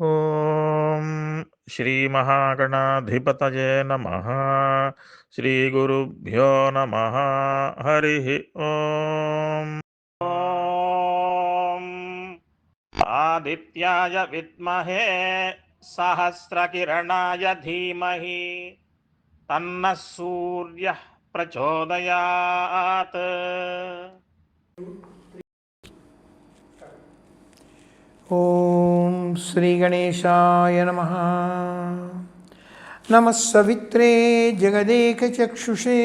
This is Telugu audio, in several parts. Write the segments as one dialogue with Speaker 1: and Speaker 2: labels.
Speaker 1: ॐ श्रीमहागणाधिपतये नमः। श्रीगुरुभ्यो नमः। हरिः ॐ। आदित्याय विद्महे सहस्रकिरणाय धीमहि। तन्नः सूर्यः प्रचोदयात्। తన్న సూర్య ప్రచోదయాత్
Speaker 2: ఓం శ్రీ గణేశాయ నమ నమ సవిత్రే జగదేకచక్షుషే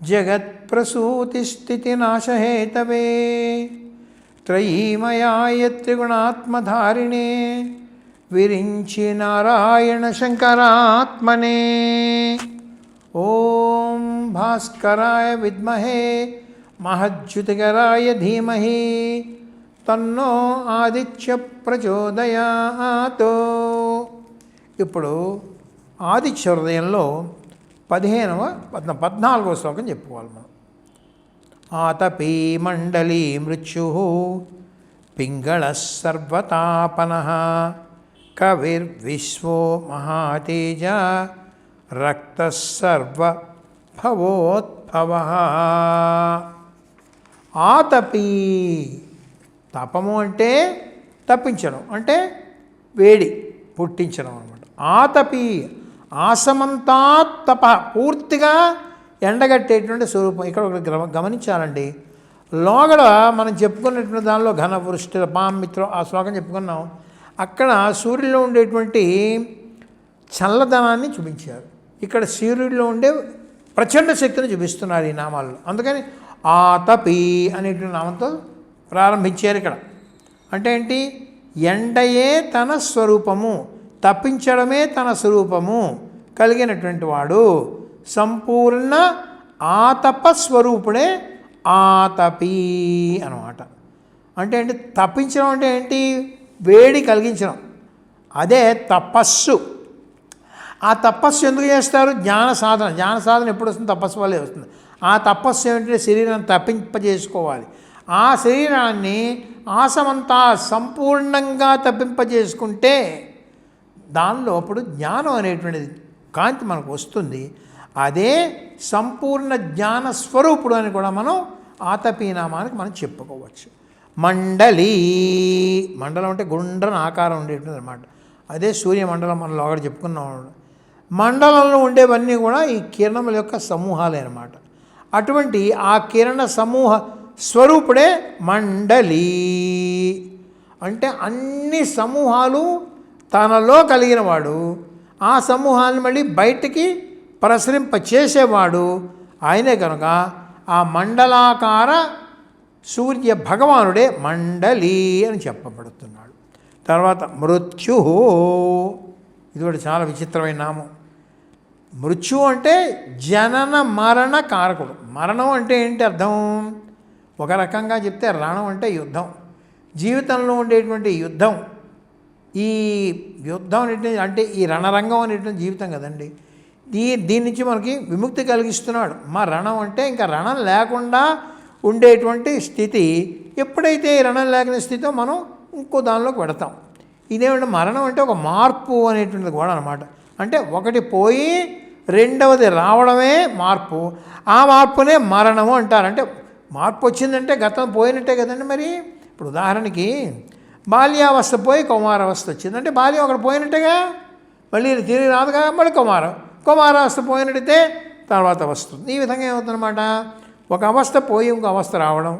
Speaker 2: జగత్ప్రసూతిస్థితినాశహేతవే త్రయీమయాయ త్రిగుణాత్మధారిణే విరించి నారాయణ తన్నో ఆదిత్య ప్రచోదయాతో. ఇప్పుడు ఆదిత్య హృదయంలో పదిహేనవ పద్న పద్నాలుగో శ్లోకం చెప్పుకోవాలి మనం. ఆతపీ మండలీ మృత్యు పింగళ సర్వతాపన కవిర్విశ్వో మహాతేజ రక్త సర్వభవోద్భవ. ఆతపీ తపము అంటే తప్పించడం అంటే వేడి పుట్టించడం అనమాట ఆతపి ఆసమంతా తప పూర్తిగా ఎండగట్టేటువంటి స్వరూపం. ఇక్కడ ఒకటి గమ- గమనించాలండి. లోగడ మనం చెప్పుకున్నటువంటి దానిలో ఘన వృష్టి పామిత్రం ఆ శ్లోకం చెప్పుకున్నాం. అక్కడ సూర్యుల్లో ఉండేటువంటి చల్లదనాన్ని చూపించారు. ఇక్కడ సూర్యుడిలో ఉండే ప్రచండ శక్తిని చూపిస్తున్నారు ఈ నామాల్లో. అందుకని ఆతపి అనేటువంటి నామంతో ప్రారంభించారు ఇక్కడ. అంటే ఏంటి? ఎండయే తన స్వరూపము తప్పించడమే తన స్వరూపము కలిగినటువంటి వాడు సంపూర్ణ ఆతప స్వరూపుడే ఆతపి అనమాట అంటే ఏంటి? తప్పించడం అంటే ఏంటి? వేడి కలిగించడం. అదే తపస్సు. ఆ తపస్సు ఎందుకు చేస్తారు? జ్ఞాన సాధన. జ్ఞాన సాధన ఎప్పుడు వస్తుంది? తపస్సు వల్లే వస్తుంది. ఆ తపస్సు ఏమిటంటే శరీరాన్ని తప్పింపజేసుకోవాలి. ఆ శరీరాన్ని ఆసమంతా సంపూర్ణంగా తప్పింపజేసుకుంటే దానిలో అప్పుడు జ్ఞానం అనేటువంటిది కాంతి మనకు వస్తుంది. అదే సంపూర్ణ జ్ఞాన స్వరూపుడు అని కూడా మనం ఆతపీనామానికి మనం చెప్పుకోవచ్చు. మండలి మండలం అంటే గుండ్రని ఆకారం ఉండేటువంటి అనమాట అదే సూర్యమండలం మనం లోగడ చెప్పుకున్నాం. మండలంలో ఉండేవన్నీ కూడా ఈ కిరణముల యొక్క సమూహాలే అనమాట అటువంటి ఆ కిరణ సమూహ స్వరూపుడే మండలి. అంటే అన్ని సమూహాలు తనలో కలిగినవాడు. ఆ సమూహాన్ని మళ్ళీ బయటికి ప్రసరింప చేసేవాడు ఆయనే కనుక ఆ మండలాకార సూర్య భగవానుడే మండలి అని చెప్పబడుతున్నాడు. తర్వాత మృత్యు. ఇది కూడా చాలా విచిత్రమైన నామం. మృత్యు అంటే జనన మరణ కారకుడు. మరణం అంటే ఏంటి అర్థం? ఒక రకంగా చెప్తే రణం అంటే యుద్ధం. జీవితంలో ఉండేటువంటి యుద్ధం. ఈ యుద్ధం అనేటువంటి అంటే ఈ రణరంగం అనేటువంటి జీవితం కదండి. దీ దీని నుంచి మనకి విముక్తి కలిగిస్తున్నాడు. మా రణం అంటే ఇంకా రణం లేకుండా ఉండేటువంటి స్థితి. ఎప్పుడైతే ఈ రణం లేని స్థితితో మనం ఇంకో దానిలోకి పెడతాం ఇదేమంటే మరణం అంటే ఒక మార్పు అనేటువంటిది కూడా అనమాట అంటే ఒకటి పోయి రెండవది రావడమే మార్పు. ఆ మార్పునే మరణము అంటారు. అంటే మార్పు వచ్చిందంటే గతం పోయినట్టే కదండి మరి. ఇప్పుడు ఉదాహరణకి బాల్యావస్థ పోయి కౌమారావస్థ వచ్చిందంటే బాల్యం అక్కడ పోయినట్టేగా? మళ్ళీ తిరిగి రాదుగా? మళ్ళీ కుమారం. కుమారావస్థ పోయినట్టయితే తర్వాత వస్తుంది. ఈ విధంగా ఏమవుతుందన్నమాట? ఒక అవస్థ పోయి ఇంకో అవస్థ రావడం.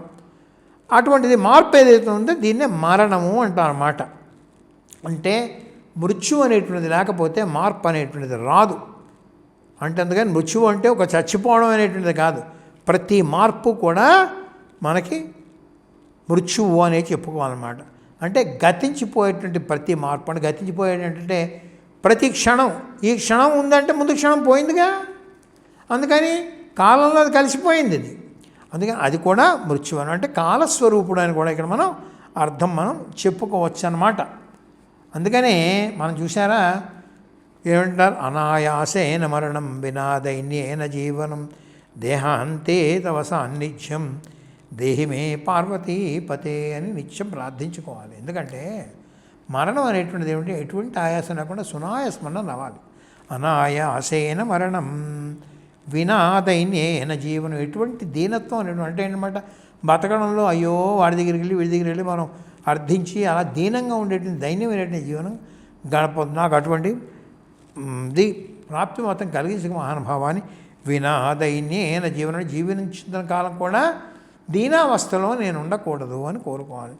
Speaker 2: అటువంటిది మార్పు ఏదైతే ఉందో దీన్నే మరణము అంటారన్నమాట. అంటే మృత్యు అనేటువంటిది లేకపోతే మార్పు అనేటువంటిది రాదు. అంటే అందుకని మృత్యువు అంటే ఒక చచ్చిపోవడం అనేటువంటిది కాదు. ప్రతి మార్పు కూడా మనకి మృత్యువు అనే చెప్పుకోవాలన్నమాట. అంటే గతించిపోయేటువంటి ప్రతి మార్పు. అంటే గతించిపోయేటంటే ప్రతి క్షణం. ఈ క్షణం ఉందంటే ముందు క్షణం పోయిందిగా. అందుకని కాలంలో అది కలిసిపోయింది ఇది. అందుకని అది కూడా మృత్యువనం అని. అంటే కాలస్వరూపుడు అని కూడా ఇక్కడ మనం అర్థం మనం చెప్పుకోవచ్చు అన్నమాట అందుకనే మనం చూసారా ఏమంటారు? అనాయాసేన మరణం వినా దైన్యేన జీవనం. దేహాంతే తవ సాన్నిధ్యం. దేహిమే పార్వతీ పతే అని నిత్యం ప్రార్థించుకోవాలి. ఎందుకంటే మరణం అనేటువంటిది ఏమిటి? ఎటువంటి ఆయాసం లేకుండా సునాయాసమన్న నవ్వాలి. అనాయాసేన మరణం. వినాదైన్యేన జీవనం. ఎటువంటి దీనత్వం అనేటువంటి అంటే ఏంటన్నమాట? బతకడంలో అయ్యో వాడి దగ్గరికి వెళ్ళి వీడి దగ్గరికి వెళ్ళి మనం అర్థించి అలా దీనంగా ఉండేటువంటి దైన్యమైనటువంటి జీవనం గడప నాకు అటువంటి ది ప్రాప్తి మొత్తం కలిగించక మహానుభావాన్ని వినాదైన్యేన జీవనం జీవించిన కాలం కూడా దీనావస్థలో నేను ఉండకూడదు అని కోరుకోవాలి.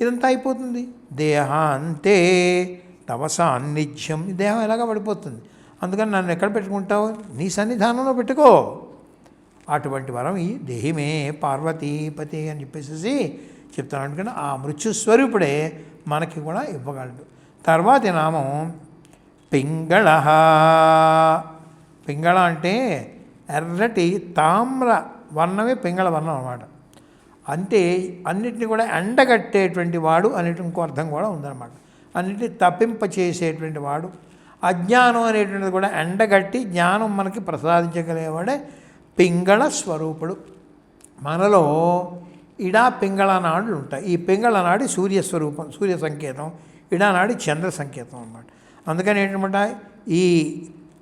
Speaker 2: ఇదంతా అయిపోతుంది. దేహాంతే తవ సాన్నిధ్యం. ఈ దేహం ఎలాగ పడిపోతుంది? అందుకని నన్ను ఎక్కడ పెట్టుకుంటావు? నీ సన్నిధానంలో పెట్టుకో. అటువంటి వరం ఈ దేహిమే పార్వతీపతి అని చెప్పేసి చెప్తాను అందుకని ఆ మృత్యుస్వరూపుడే మనకి కూడా ఇవ్వగలడు. తర్వాతి నామం పింగళ పింగళ అంటే ఎర్రటి తామ్ర వర్ణమే పింగళ వర్ణం అన్నమాట. అంటే అన్నిటిని కూడా ఎండగట్టేటువంటి వాడు అనేటి ఇంకో అర్థం కూడా ఉందన్నమాట. అన్నిటిని తప్పింప చేసేటువంటి వాడు అజ్ఞానం అనేటువంటిది కూడా ఎండగట్టి జ్ఞానం మనకి ప్రసాదించగలిగేవాడే పింగళ స్వరూపుడు. మనలో ఇడా పింగళ నాడులు ఉంటాయి. ఈ పింగళ నాడి సూర్య స్వరూపం సూర్య సంకేతం ఇడా నాడి చంద్ర సంకేతం అన్నమాట. అందుకని ఏంటంటే ఈ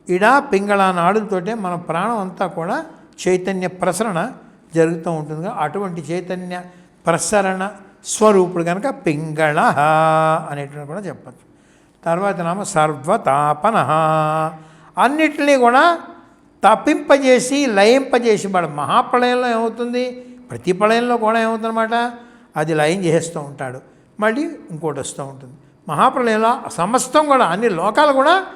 Speaker 2: ఇడా పింగళ నాడులతోటే మన ప్రాణం అంతా కూడా చైతన్య ప్రసరణ జరుగుతూ ఉంటుంది అటువంటి చైతన్య ప్రసరణ స్వరూపుడు కనుక పింగళ అనేటువంటి కూడా చెప్పచ్చు. తర్వాత నామ సర్వతాపన. అన్నిటినీ కూడా తప్పింపజేసి లయింపజేసి వాడు మహాప్రళయంలో ఏమవుతుంది? ప్రతి ప్రళయంలో కూడా ఏమవుతుందన్నమాట? అది లయం చేస్తూ ఉంటాడు. మళ్ళీ ఇంకోటి వస్తూ ఉంటుంది. మహాప్రళయంలో సమస్తం కూడా అన్ని లోకాలు కూడా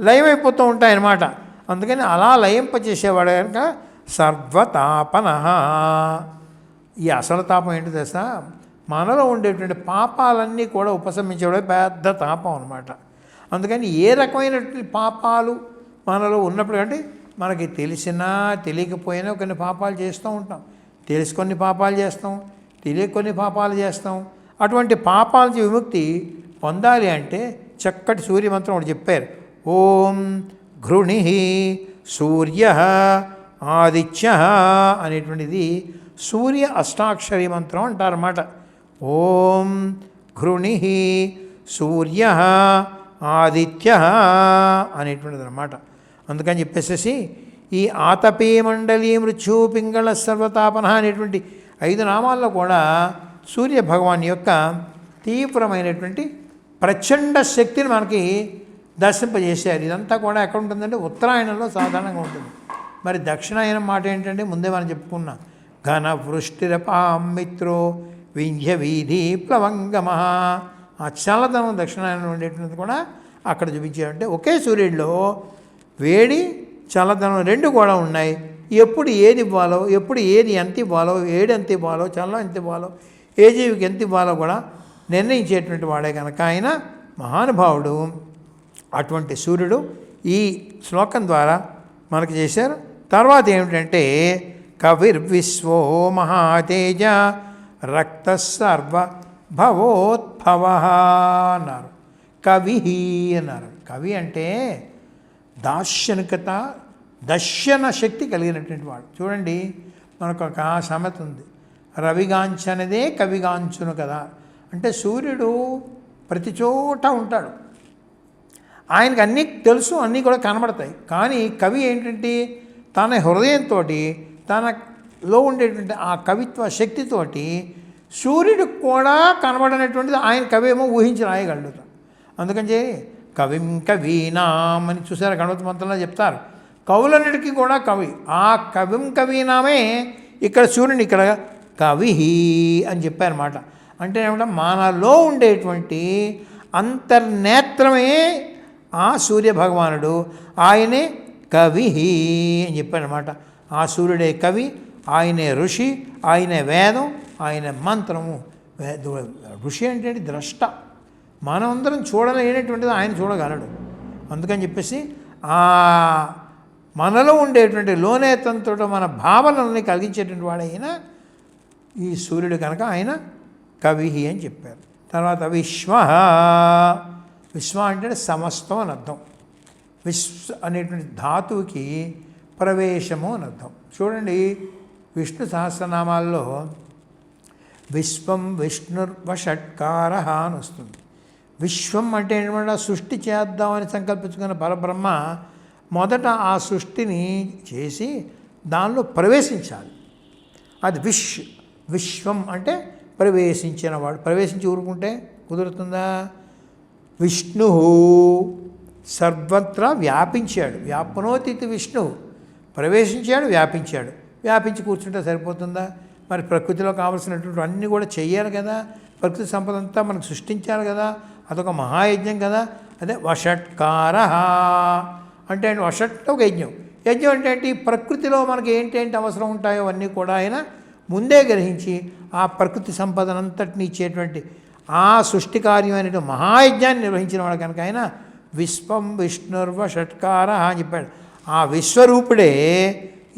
Speaker 2: లయమైపోతూ ఉంటాయన్నమాట. అందుకని అలా లయింపచేసేవాడు కనుక సర్వతాపన. ఈ అసలు తాపం ఏంటి తెలుసా? మనలో ఉండేటువంటి పాపాలన్నీ కూడా ఉపశమించేవాడే పెద్ద తాపం అనమాట అందుకని ఏ రకమైనటువంటి పాపాలు మనలో ఉన్నప్పుడు అంటే మనకి తెలిసినా తెలియకపోయినా కొన్ని పాపాలు చేస్తూ ఉంటాం. తెలిసి కొన్ని పాపాలు చేస్తాం తెలియ కొన్ని పాపాలు చేస్తాం. అటువంటి పాపాల నుంచి విముక్తి పొందాలి అంటే చక్కటి సూర్యమంత్రం ఒకటి చెప్పారు. ఓం ఘృణి సూర్య ఆదిత్య అనేటువంటిది సూర్య అష్టాక్షరి మంత్రం అంటారన్నమాట. ఓం ఘృణి సూర్య ఆదిత్య అనేటువంటిది అనమాట అందుకని చెప్పేసేసి ఈ ఆతపీ మండలి మృత్యు పింగళ సర్వతాపన అనేటువంటి ఐదు నామాల్లో కూడా సూర్య భగవాన్ యొక్క తీవ్రమైనటువంటి ప్రచండ శక్తిని మనకి దర్శింపజేశారు ఇదంతా కూడా ఎక్కడ ఉంటుందంటే ఉత్తరాయణంలో సాధారణంగా ఉంటుంది. మరి దక్షిణాయనం మాట ఏంటంటే ముందే మనం చెప్పుకున్నాం ఘన వృష్టిరపాం మిత్రో వింధ్య వీధి ప్లవంగమ. ఆ చల్లదనం దక్షిణాయనం ఉండేటువంటిది కూడా అక్కడ చూపించారంటే ఒకే సూర్యుడిలో వేడి చల్లదనం రెండు కూడా ఉన్నాయి. ఎప్పుడు ఏది ఇవ్వాలో ఎప్పుడు ఏది ఎంత ఇవ్వాలో ఏడు ఎంత ఇవ్వాలో చల్లం ఎంత ఇవ్వాలో ఏ జీవికి ఎంత ఇవ్వాలో కూడా నిర్ణయించేటువంటి వాడే కనుక ఆయన మహానుభావుడు. అటువంటి సూర్యుడు ఈ శ్లోకం ద్వారా మనకు చేశారు. తర్వాత ఏమిటంటే కవిర్విశ్వో మహాతేజ రక్త సర్వ భవోద్భవ అన్నారు. కవి అన్నారు. కవి అంటే దార్శనికత దర్శన శక్తి కలిగినటువంటి వాడు. చూడండి మనకు ఒక సమత ఉంది. రవిగాంచనదే కవిగాంచును కదా. అంటే సూర్యుడు ప్రతి చోట ఉంటాడు. ఆయనకు అన్నీ తెలుసు అన్నీ కూడా కనబడతాయి. కానీ కవి ఏంటంటే తన హృదయంతో తనలో ఉండేటువంటి ఆ కవిత్వ శక్తితోటి సూర్యుడికి కూడా కనబడనటువంటిది ఆయన కవి ఏమో ఊహించి రాయగలడు అందుకని కవిం కవీనాం అని చూసారు గణపతి మంత్రంలో చెప్తారు. కవులన్నిటికీ కూడా కవి. ఆ కవిం కవీనామే ఇక్కడ సూర్యుని ఇక్కడ కవి అని చెప్పారన్నమాట. అంటే ఏమంటే మనలో ఉండేటువంటి అంతర్నేత్రమే ఆ సూర్య భగవానుడు ఆయనే కవి అని చెప్పాడనమాట. ఆ సూర్యుడే కవి ఆయనే ఋషి ఆయనే వేదం ఆయన మంత్రము. ఋషి అంటే ద్రష్ట. మనమందరం చూడలేనటువంటిది ఆయన చూడగలడు. అందుకని చెప్పేసి ఆ మనలో ఉండేటువంటి లోనేతంతో మన భావనల్ని కలిగించేటువంటి వాడైన ఈ సూర్యుడు కనుక ఆయన కవి అని చెప్పారు. తర్వాత విశ్వ విశ్వ అంటే సమస్తం అని అర్థం. విశ్వ అనేటువంటి ధాతువుకి ప్రవేశము అని అర్థం. చూడండి విష్ణు సహస్రనామాల్లో విశ్వం విష్ణుర్వషట్కార అని వస్తుంది. విశ్వం అంటే ఏంటంటే సృష్టి చేద్దామని సంకల్పించుకున్న పరబ్రహ్మ మొదట ఆ సృష్టిని చేసి దానిలో ప్రవేశించాలి. అది విష్ విశ్వం అంటే ప్రవేశించిన వాడు ప్రవేశించి ఊరుకుంటే కుదురుతుందా? విష్ణు సర్వత్రా వ్యాపించాడు. వ్యాపనోతిథి విష్ణు ప్రవేశించాడు వ్యాపించాడు. వ్యాపించి కూర్చుంటే సరిపోతుందా? మరి ప్రకృతిలో కావలసినటువంటి అన్నీ కూడా చెయ్యాలి కదా. ప్రకృతి సంపద అంతా మనకు సృష్టించాలి కదా. అదొక మహాయజ్ఞం కదా. అదే వషట్కార అంటే వషట్ ఒక యజ్ఞం. యజ్ఞం అంటే ఏంటి? ప్రకృతిలో మనకి ఏంటేంటి అవసరం ఉంటాయో అవన్నీ కూడా ఆయన ముందే గ్రహించి ఆ ప్రకృతి సంపదనంతటిని ఇచ్చేటువంటి ఆ సృష్టి కార్యమైన మహాయజ్ఞాన్ని నిర్వహించిన వాడు కనుక ఆయన విశ్వం విష్ణుర్వ షట్కార అని చెప్పాడు. ఆ విశ్వరూపుడే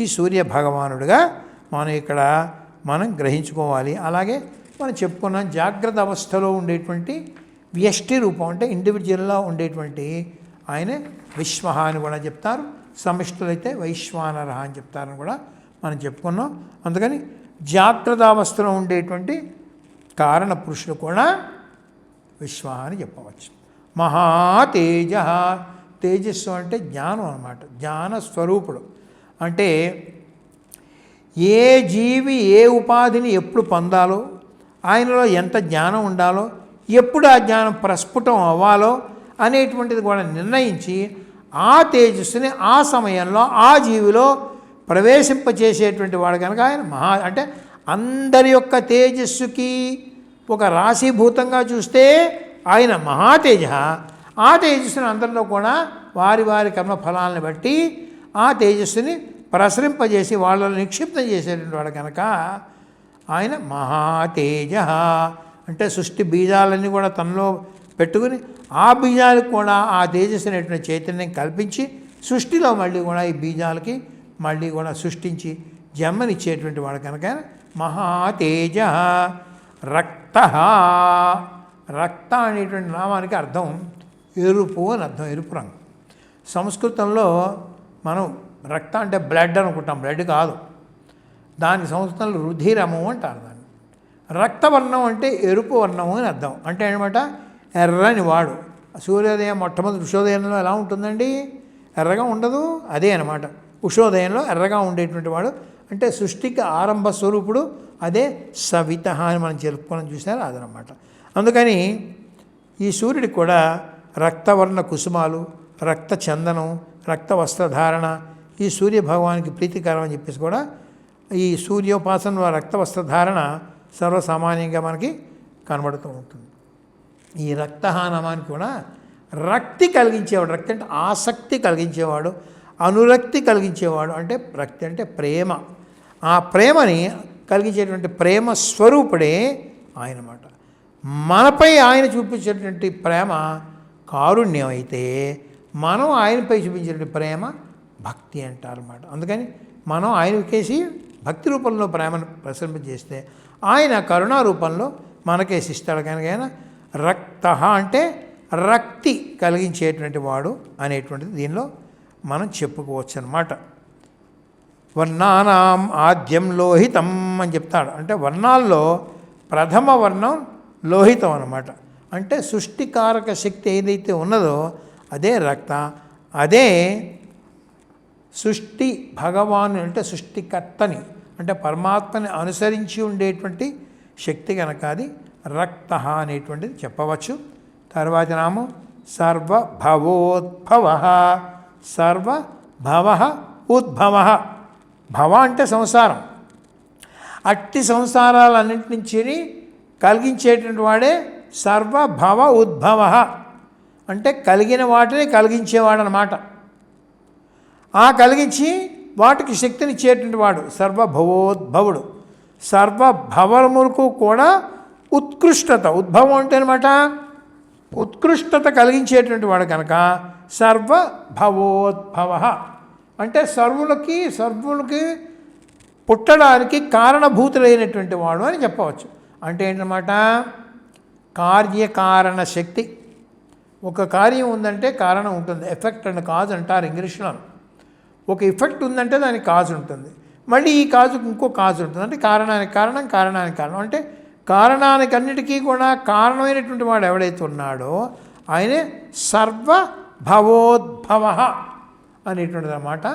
Speaker 2: ఈ సూర్య భగవానుడుగా మనం ఇక్కడ మనం గ్రహించుకోవాలి. అలాగే మనం చెప్పుకున్నాం జాగ్రత్త అవస్థలో ఉండేటువంటి వ్యష్టి రూపం అంటే ఇండివిజువల్గా ఉండేటువంటి ఆయన విశ్వ అని కూడా చెప్తారు. సమిష్టులైతే వైశ్వానర అని చెప్తారని కూడా మనం చెప్పుకున్నాం. అందుకని జాగ్రత్త అవస్థలో ఉండేటువంటి కారణ పురుషుడు కూడా విశ్వ అని చెప్పవచ్చు. మహాతేజ తేజస్సు అంటే జ్ఞానం అన్నమాట. జ్ఞాన స్వరూపుడు. అంటే ఏ జీవి ఏ ఉపాధిని ఎప్పుడు పొందాలో ఆయనలో ఎంత జ్ఞానం ఉండాలో ఎప్పుడు ఆ జ్ఞానం ప్రస్ఫుటం అవ్వాలో అనేటువంటిది కూడా నిర్ణయించి ఆ తేజస్సుని ఆ సమయంలో ఆ జీవిలో ప్రవేశింపచేసేటువంటి వాడు కనుక ఆయన మహా అంటే అందరి యొక్క తేజస్సుకి ఒక రాశీభూతంగా చూస్తే ఆయన మహాతేజ. ఆ తేజస్సుని అందరిలో కూడా వారి వారి కర్మ ఫలాలను బట్టి ఆ తేజస్సుని ప్రసరింపజేసి వాళ్ళని నిక్షిప్తం చేసేటువంటి వాడు కనుక ఆయన మహాతేజ. అంటే సృష్టి బీజాలన్నీ కూడా తనలో పెట్టుకుని ఆ బీజాలకు కూడా ఆ తేజస్సు అనేటువంటి చైతన్యం కల్పించి సృష్టిలో మళ్ళీ కూడా ఈ బీజాలకి మళ్ళీ కూడా సృష్టించి జన్మనిచ్చేటువంటి వాడు కనుక మహాతేజ రక్త. రక్త అనేటువంటి నామానికి అర్థం ఎరుపు అని అర్థం ఎరుపు రంగు. సంస్కృతంలో మనం రక్త అంటే బ్లడ్ అనుకుంటాం బ్లడ్ కాదు. దాని సంస్కృతంలో రుధిరము అంటారు దాన్ని. రక్తవర్ణం అంటే ఎరుపు వర్ణము అని అర్థం. అంటే అనమాట ఎర్రని వాడు. సూర్యోదయం మొట్టమొదటి ఉషోదయంలో ఎలా ఉంటుందండి? ఎర్రగా ఉండదు అదే అనమాట ఉషోదయంలో ఎర్రగా ఉండేటువంటి వాడు. అంటే సృష్టికి ఆరంభ స్వరూపుడు అదే సవిత అని మనం చెప్పుకోవడం చూసారు అదనమాట. అందుకని ఈ సూర్యుడికి కూడా రక్తవర్ణ కుసుమాలు రక్త చందనం రక్త వస్త్రధారణ ఈ సూర్య భగవానికి ప్రీతికరం అని చెప్పేసి కూడా ఈ సూర్యోపాసన రక్త వస్త్రధారణ సర్వసామాన్యంగా మనకి కనబడుతూ ఉంటుంది. ఈ రక్తహానమానికి కూడా రక్తి కలిగించేవాడు రక్తి అంటే ఆసక్తి కలిగించేవాడు. అనురక్తి కలిగించేవాడు అంటే రక్తి అంటే ప్రేమ. ఆ ప్రేమని కలిగించేటువంటి ప్రేమ స్వరూపుడే ఆయన మాట. మనపై ఆయన చూపించేటువంటి ప్రేమ కారుణ్యం అయితే మనం ఆయనపై చూపించేటువంటి ప్రేమ భక్తి అంటారన్నమాట అందుకని మనం ఆయనకేసి భక్తి రూపంలో ప్రేమను ప్రసరింపజేస్తే ఆయన కరుణా రూపంలో మనకేసి ఇస్తాడు కనుక ఆయన రక్త అంటే రక్తి కలిగించేటువంటి వాడు అనేటువంటిది దీనిలో మనం చెప్పుకోవచ్చు అనమాట వర్ణానాం ఆద్యం లోహితం అని చెప్తాడు. అంటే వర్ణాల్లో ప్రథమ వర్ణం లోహితం అనమాట అంటే సృష్టికారక శక్తి ఏదైతే ఉన్నదో అదే రక్త అదే సృష్టి భగవాను అంటే సృష్టికర్తని అంటే పరమాత్మని అనుసరించి ఉండేటువంటి శక్తి కనుక అది రక్త అనేటువంటిది చెప్పవచ్చు. తర్వాతి నామం సర్వభవోద్భవ. సర్వభవ ఉద్భవ. భవ అంటే సంసారం. అట్టి సంసారాలన్నింటి నుంచి కలిగించేటువంటి వాడే సర్వభవ ఉద్భవ. అంటే కలిగిన వాటిని కలిగించేవాడు అనమాట ఆ కలిగించి వాటికి శక్తినిచ్చేటువంటి వాడు సర్వభవోద్భవుడు సర్వభవములకు కూడా ఉత్కృష్టత. ఉద్భవం అంటే అనమాట ఉత్కృష్టత కలిగించేటువంటి వాడు కనుక సర్వభవోద్భవ. అంటే సర్వులకి సర్వులకి పుట్టడానికి కారణభూతులైనటువంటి వాడు అని చెప్పవచ్చు. అంటే ఏంటన్నమాట? కార్యకారణ శక్తి. ఒక కార్యం ఉందంటే కారణం ఉంటుంది. ఎఫెక్ట్ అండ్ కాజ్ అంటారు ఇంగ్లీష్లో. ఒక ఎఫెక్ట్ ఉందంటే దానికి కాజ్ ఉంటుంది. మళ్ళీ ఈ కాజుకు ఇంకో కాజు ఉంటుంది. అంటే కారణానికి కారణం కారణానికి కారణం. అంటే కారణానికి అన్నిటికీ కూడా కారణమైనటువంటి వాడు ఎవడైతే ఉన్నాడో ఆయనే భవోద్భవ అనేటువంటిది అన్నమాట.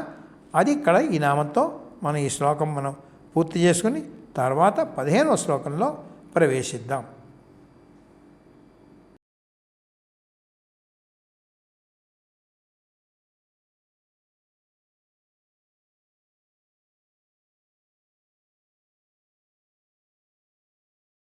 Speaker 2: అది ఇక్కడ ఈ నామంతో మనం ఈ శ్లోకం మనం పూర్తి చేసుకుని తర్వాత పదిహేనవ శ్లోకంలో ప్రవేశిద్దాం.